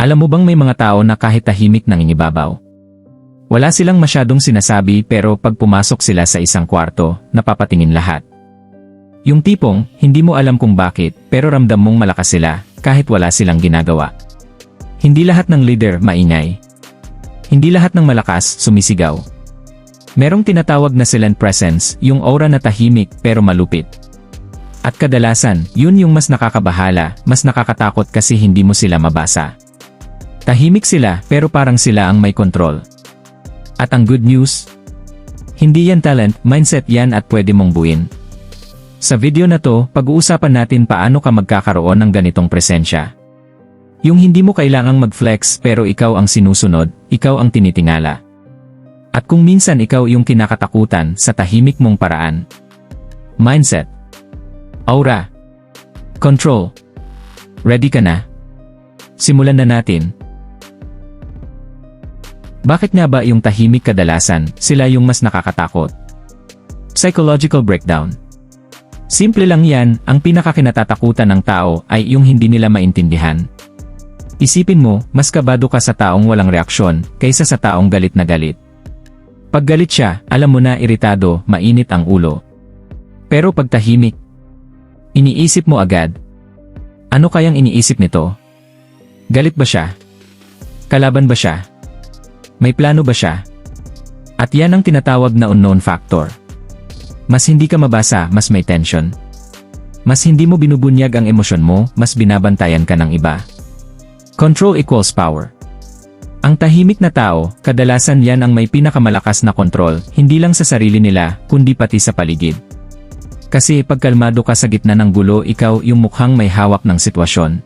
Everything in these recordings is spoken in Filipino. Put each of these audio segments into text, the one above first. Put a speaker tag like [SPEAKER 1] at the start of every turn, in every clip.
[SPEAKER 1] Alam mo bang may mga tao na kahit tahimik nang inibabaw? Wala silang masyadong sinasabi pero pag pumasok sila sa isang kwarto, napapatingin lahat. Yung tipong, hindi mo alam kung bakit, pero ramdam mong malakas sila, kahit wala silang ginagawa. Hindi lahat ng leader maingay. Hindi lahat ng malakas sumisigaw. Merong tinatawag na silent presence, yung aura na tahimik pero malupit. At kadalasan, yun yung mas nakakabahala, mas nakakatakot kasi hindi mo sila mabasa. Tahimik sila pero parang sila ang may control. At ang good news? Hindi yan talent, mindset yan at pwede mong buuin. Sa video na to, pag-uusapan natin paano ka magkakaroon ng ganitong presensya. Yung hindi mo kailangang mag-flex pero ikaw ang sinusunod, ikaw ang tinitingala. At kung minsan ikaw yung kinakatakutan sa tahimik mong paraan. Mindset. Aura. Control. Ready ka na? Simulan na natin. Bakit nga ba yung tahimik kadalasan, sila yung mas nakakatakot? Psychological breakdown. Simple lang yan, ang pinakakinatatakutan ng tao ay yung hindi nila maintindihan. Isipin mo, mas kabado ka sa taong walang reaksyon, kaysa sa taong galit na galit. Pag galit siya, alam mo na iritado, mainit ang ulo. Pero pag tahimik, iniisip mo agad. Ano kayang iniisip nito? Galit ba siya? Kalaban ba siya? May plano ba siya? At yan ang tinatawag na unknown factor. Mas hindi ka mabasa, mas may tension. Mas hindi mo binubunyag ang emosyon mo, mas binabantayan ka ng iba. Control equals power. Ang tahimik na tao, kadalasan yan ang may pinakamalakas na kontrol, hindi lang sa sarili nila, kundi pati sa paligid. Kasi pag kalmado ka sa gitna ng gulo, ikaw yung mukhang may hawak ng sitwasyon.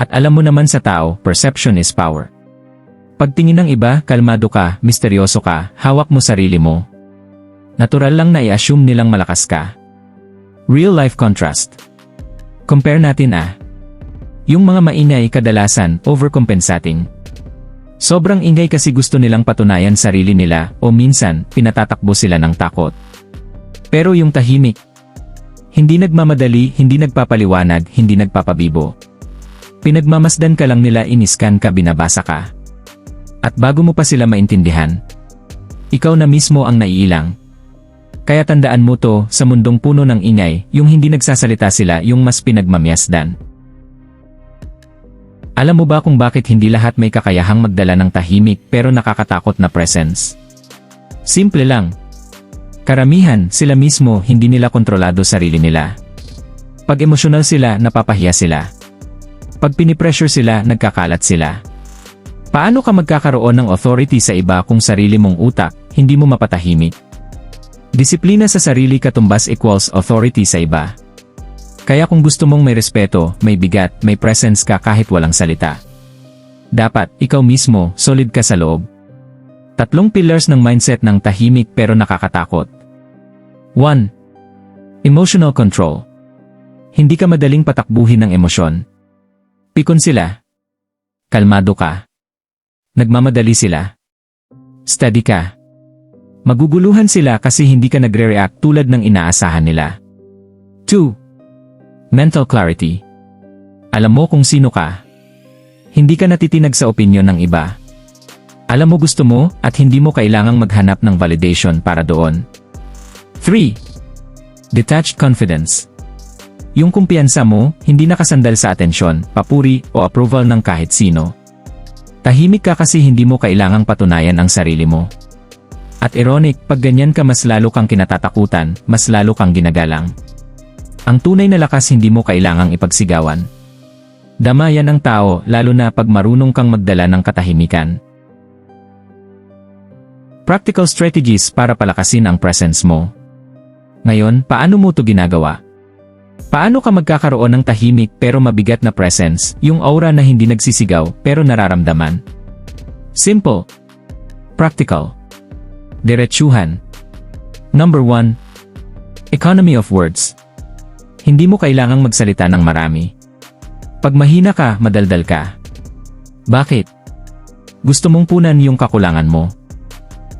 [SPEAKER 1] At alam mo naman sa tao, perception is power. Pagtingin ng iba, kalmado ka, misteryoso ka, hawak mo sarili mo. Natural lang na i-assume nilang malakas ka. Real life contrast. Compare natin ah. Yung mga maingay kadalasan overcompensating. Sobrang ingay kasi gusto nilang patunayan sarili nila o minsan pinatatakbo sila ng takot. Pero yung tahimik, hindi nagmamadali, hindi nagpapaliwanag, hindi nagpapabibo. Pinagmamasdan ka lang nila iniskan ka binabasa ka. At bago mo pa sila maintindihan, ikaw na mismo ang naiilang. Kaya tandaan mo to, sa mundong puno ng ingay, yung hindi nagsasalita sila yung mas pinagmamyasdan. Alam mo ba kung bakit hindi lahat may kakayahang magdala ng tahimik pero nakakatakot na presence? Simple lang. Karamihan, sila mismo hindi nila kontrolado sarili nila. Pag emosyonal sila, napapahiya sila. Pag pinipressure sila, nagkakalat sila. Paano ka magkakaroon ng authority sa iba kung sarili mong utak, hindi mo mapatahimik? Disiplina sa sarili katumbas equals authority sa iba. Kaya kung gusto mong may respeto, may bigat, may presence ka kahit walang salita. Dapat, ikaw mismo, solid ka sa loob. Tatlong pillars ng mindset ng tahimik pero nakakatakot. 1. Emotional control. Hindi ka madaling patakbuhin ng emosyon. Pikon sila. Kalmado ka. Nagmamadali sila. Steady ka. Maguguluhan sila kasi hindi ka nagre-react tulad ng inaasahan nila. 2. Mental clarity. Alam mo kung sino ka. Hindi ka natitinag sa opinyon ng iba. Alam mo gusto mo at hindi mo kailangang maghanap ng validation para doon. 3. Detached confidence. Yung kumpiyansa mo, hindi nakasandal sa atensyon, papuri o approval ng kahit sino. Tahimik ka kasi hindi mo kailangang patunayan ang sarili mo. At ironic, pag ganyan ka mas lalo kang kinatatakutan, mas lalo kang ginagalang. Ang tunay na lakas hindi mo kailangang ipagsigawan. Damayan ang tao lalo na pag marunong kang magdala ng katahimikan. Practical strategies para palakasin ang presence mo. Ngayon, paano mo to ginagawa? Paano ka magkakaroon ng tahimik pero mabigat na presence, yung aura na hindi nagsisigaw pero nararamdaman? Simple. Practical. Diretsuhan. Number 1. Economy of words. Hindi mo kailangang magsalita ng marami. Pag mahina ka, madaldal ka. Bakit? Gusto mong punan yung kakulangan mo.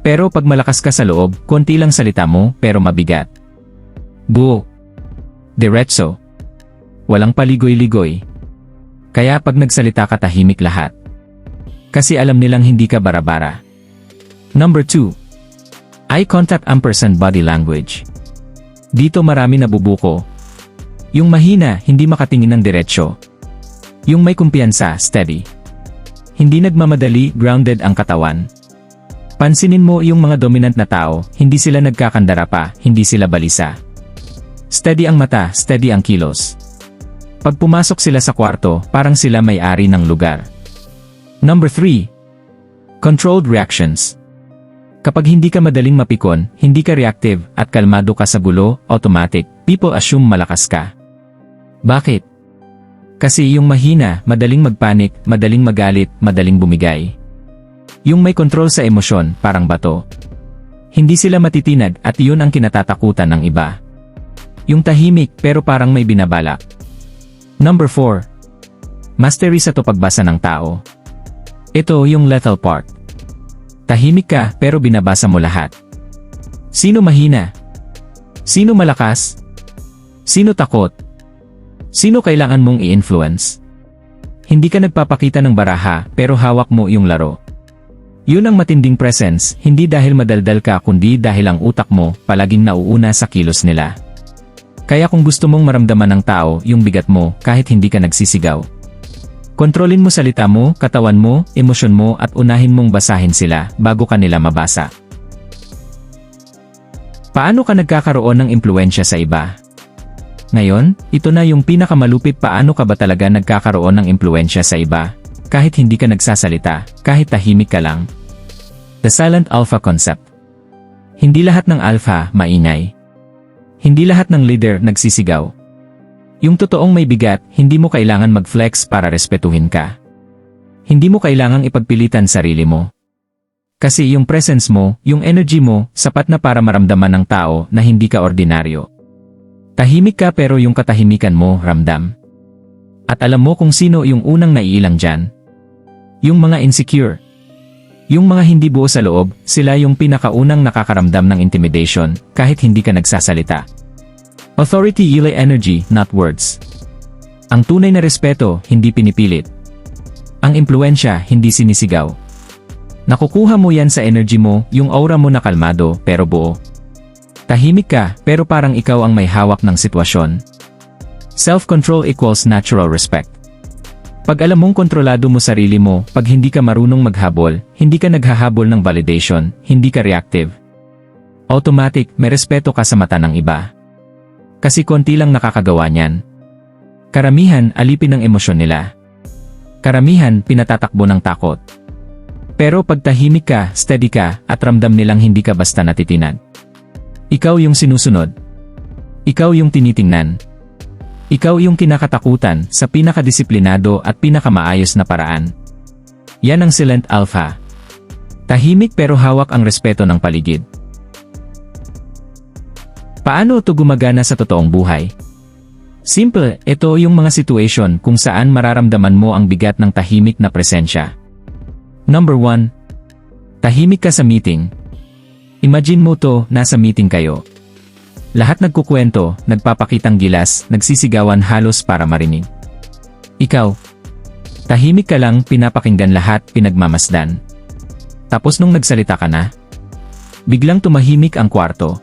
[SPEAKER 1] Pero pag malakas ka sa loob, konti lang salita mo pero mabigat. Buo. Diretso. Walang paligoy-ligoy. Kaya pag nagsalita ka tahimik lahat. Kasi alam nilang hindi ka barabara. Number 2. Eye contact ampersand body language. Dito marami nabubuko. Yung mahina, hindi makatingin ng diretsyo. Yung may kumpiyansa, steady. Hindi nagmamadali, grounded ang katawan. Pansinin mo yung mga dominant na tao, hindi sila nagkakandara pa, hindi sila balisa. Steady ang mata, steady ang kilos. Pag pumasok sila sa kwarto, parang sila may-ari ng lugar. Number 3. Controlled reactions. Kapag hindi ka madaling mapikon, hindi ka reactive, at kalmado ka sa gulo, automatic, people assume malakas ka. Bakit? Kasi yung mahina, madaling magpanik, madaling magalit, madaling bumigay. Yung may control sa emosyon, parang bato. Hindi sila matitinag at yun ang kinatatakutan ng iba. Yung tahimik pero parang may binabalak. Number 4. Mastery sa to pagbasa ng tao. Ito yung lethal part. Tahimik ka pero binabasa mo lahat. Sino mahina? Sino malakas? Sino takot? Sino kailangan mong i-influence? Hindi ka nagpapakita ng baraha pero hawak mo yung laro. Yun ang matinding presence, hindi dahil madaldal ka kundi dahil ang utak mo palaging nauuna sa kilos nila. Kaya kung gusto mong maramdaman ng tao yung bigat mo kahit hindi ka nagsisigaw, Kontrolin mo salita mo, katawan mo, emosyon mo at unahin mong basahin sila bago ka nila mabasa. Paano ka nagkakaroon ng impluensya sa iba? Ngayon, ito na yung pinakamalupit paano ka ba talaga nagkakaroon ng impluensya sa iba, kahit hindi ka nagsasalita, kahit tahimik ka lang. The Silent Alpha Concept Hindi lahat ng alpha maingay. Hindi lahat ng leader nagsisigaw. Yung totoong may bigat, hindi mo kailangan mag-flex para respetuhin ka. Hindi mo kailangang ipagpilitan sarili mo. Kasi yung presence mo, yung energy mo, sapat na para maramdaman ng tao na hindi ka ordinaryo. Tahimik ka pero yung katahimikan mo, ramdam. At alam mo kung sino yung unang naiilang dyan. Yung mga insecure. Yung mga hindi buo sa loob, sila yung pinakaunang nakakaramdam ng intimidation kahit hindi ka nagsasalita. Authority Yile Energy, not words. Ang tunay na respeto, hindi pinipilit. Ang impluensya, hindi sinisigaw. Nakukuha mo yan sa energy mo, yung aura mo na kalmado, pero buo. Tahimik ka, pero parang ikaw ang may hawak ng sitwasyon. Self-control equals natural respect. Pag alam mong kontrolado mo sarili mo, pag hindi ka marunong maghabol, hindi ka naghahabol ng validation, hindi ka reactive. Automatic, may respeto ka sa mata ng iba. Kasi konti lang nakakagawa niyan. Karamihan alipin ng emosyon nila. Karamihan pinatatakbo ng takot. Pero pag tahimik ka, steady ka, at ramdam nilang hindi ka basta natitinag. Ikaw yung sinusunod. Ikaw yung tinitingnan. Ikaw yung kinakatakutan sa pinakadisiplinado at pinakamaayos na paraan. Yan ang silent alpha. Tahimik pero hawak ang respeto ng paligid. Paano ito gumagana sa totoong buhay? Simple, ito yung mga situation kung saan mararamdaman mo ang bigat ng tahimik na presensya. Number 1. Tahimik ka sa meeting. Imagine mo to, nasa meeting kayo. Lahat nagkukwento, nagpapakitang gilas, nagsisigawan halos para marinig. Ikaw. Tahimik ka lang, pinapakinggan lahat, pinagmamasdan. Tapos nung nagsalita ka na, biglang tumahimik ang kwarto.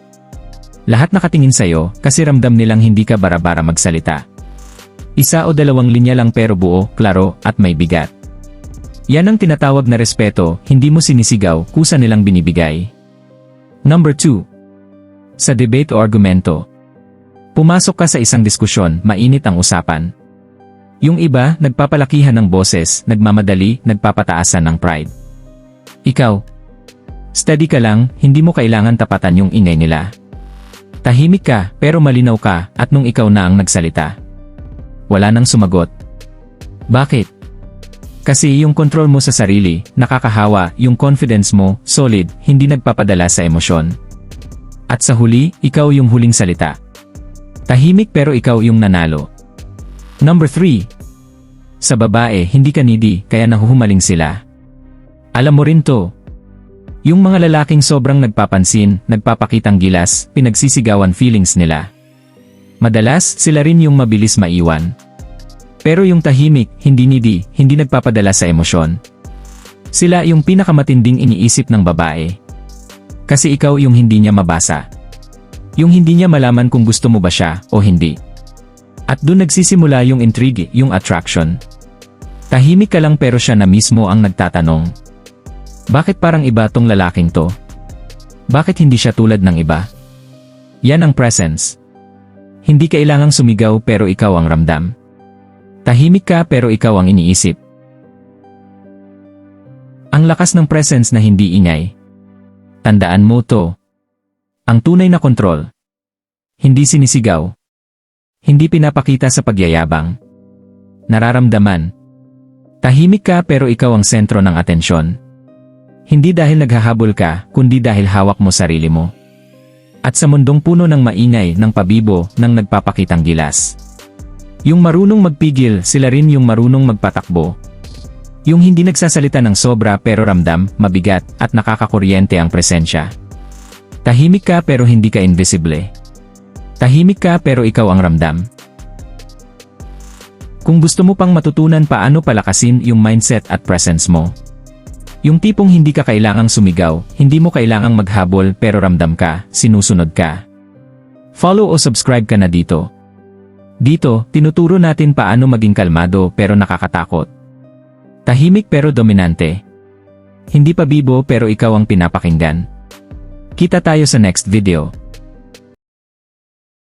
[SPEAKER 1] Lahat nakatingin sa'yo kasi ramdam nilang hindi ka bara-bara magsalita. Isa o dalawang linya lang pero buo, klaro, at may bigat. Yan ang tinatawag na respeto, hindi mo sinisigaw, kusa nilang binibigay. Number 2. Sa debate o argumento. Pumasok ka sa isang diskusyon, mainit ang usapan. Yung iba, nagpapalakihan ng boses, nagmamadali, nagpapataasan ng pride. Ikaw. Steady ka lang, hindi mo kailangan tapatan yung ingay nila. Tahimik ka, pero malinaw ka, at nung ikaw na ang nagsalita. Wala nang sumagot. Bakit? Kasi yung control mo sa sarili, nakakahawa, yung confidence mo, solid, hindi nagpapadala sa emosyon. At sa huli, ikaw yung huling salita. Tahimik pero ikaw yung nanalo. Number 3. Sa babae, hindi ka needy, kaya nahuhumaling sila. Alam mo rin to, yung mga lalaking sobrang nagpapansin, nagpapakitang gilas, pinagsisigawan feelings nila. Madalas, sila rin yung mabilis maiwan. Pero yung tahimik, hindi needy, hindi nagpapadala sa emosyon. Sila yung pinakamatinding iniisip ng babae. Kasi ikaw yung hindi niya mabasa. Yung hindi niya malaman kung gusto mo ba siya o hindi. At doon nagsisimula yung intrigue, yung attraction. Tahimik ka lang pero siya na mismo ang nagtatanong. Bakit parang iba tong lalaking to? Bakit hindi siya tulad ng iba? Yan ang presence. Hindi kailangang sumigaw pero ikaw ang ramdam. Tahimik ka pero ikaw ang iniisip. Ang lakas ng presence na hindi ingay. Tandaan mo to. Ang tunay na kontrol. Hindi sinisigaw. Hindi pinapakita sa pagyayabang. Nararamdaman. Tahimik ka pero ikaw ang sentro ng atensyon. Hindi dahil naghahabol ka, kundi dahil hawak mo sarili mo. At sa mundong puno ng maingay, ng pabibo, ng nagpapakitang gilas. Yung marunong magpigil, sila rin yung marunong magpatakbo. Yung hindi nagsasalita ng sobra pero ramdam, mabigat, at nakakakuryente ang presensya. Tahimik ka pero hindi ka invisible. Tahimik ka pero ikaw ang ramdam. Kung gusto mo pang matutunan paano palakasin yung mindset at presence mo. Yung tipong hindi ka kailangang sumigaw, hindi mo kailangang maghabol pero ramdam ka, sinusunod ka. Follow o subscribe ka na dito. Dito, tinuturo natin paano maging kalmado pero nakakatakot. Tahimik pero dominante. Hindi pa bibo pero ikaw ang pinapakinggan. Kita tayo sa next video.